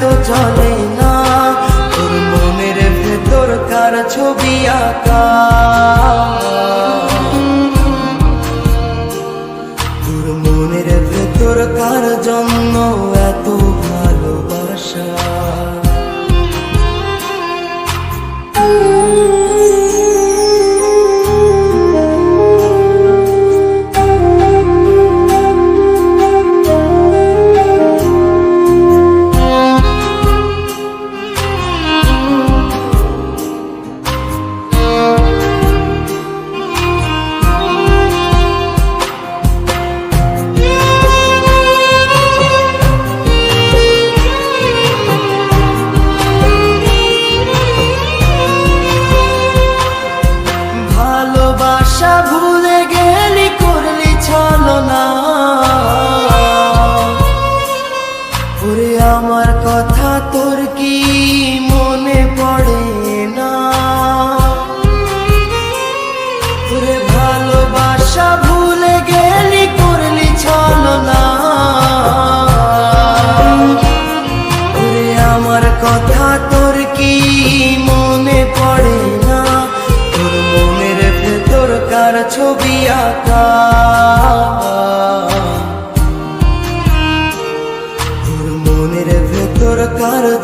তো চলে না। তোর মনের ভেতর কার ছবি আঁকা? তোর মনের ভেতর কার জন্য আমার কথা তোর কি মনে পড়ে না? ওরে ভালোবাসা ভুলে গেলি, করলি ছলো না ওরে আমার কথা তোর কি মনে পড়ে না? তোর মনের ভেতর কার ছবি আঁকা।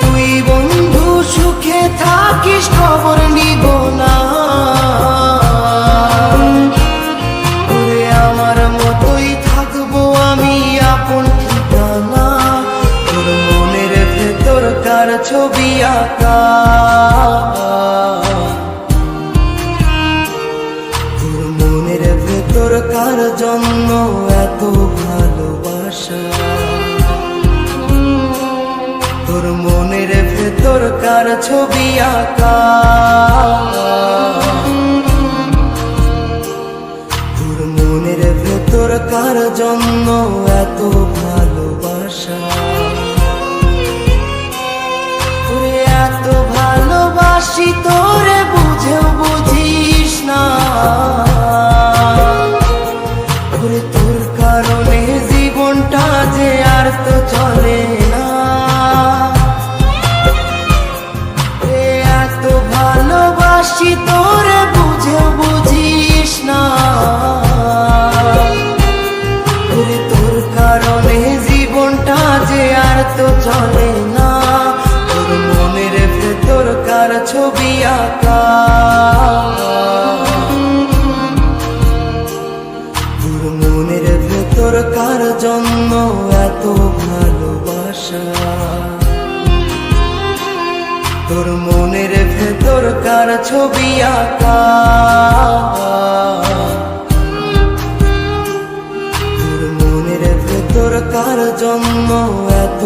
তুই বন্ধু, সুখে থাকিস, খবর নিব না। আমার থাকব আমি ছবি আঁকা? মনের ভেতর কার জন্য এত ভালোবাসা? মনের ভেতর কার ছবি আঁকা। মনের ভেতর কার জন্য এত ভালোবাসা। এত ভালোবাসি তোরে এত ভালোবাসা। তোর মনের ভেতর কার ছবি আঁকা? তোর মনের ভেতর কার জন্ম এত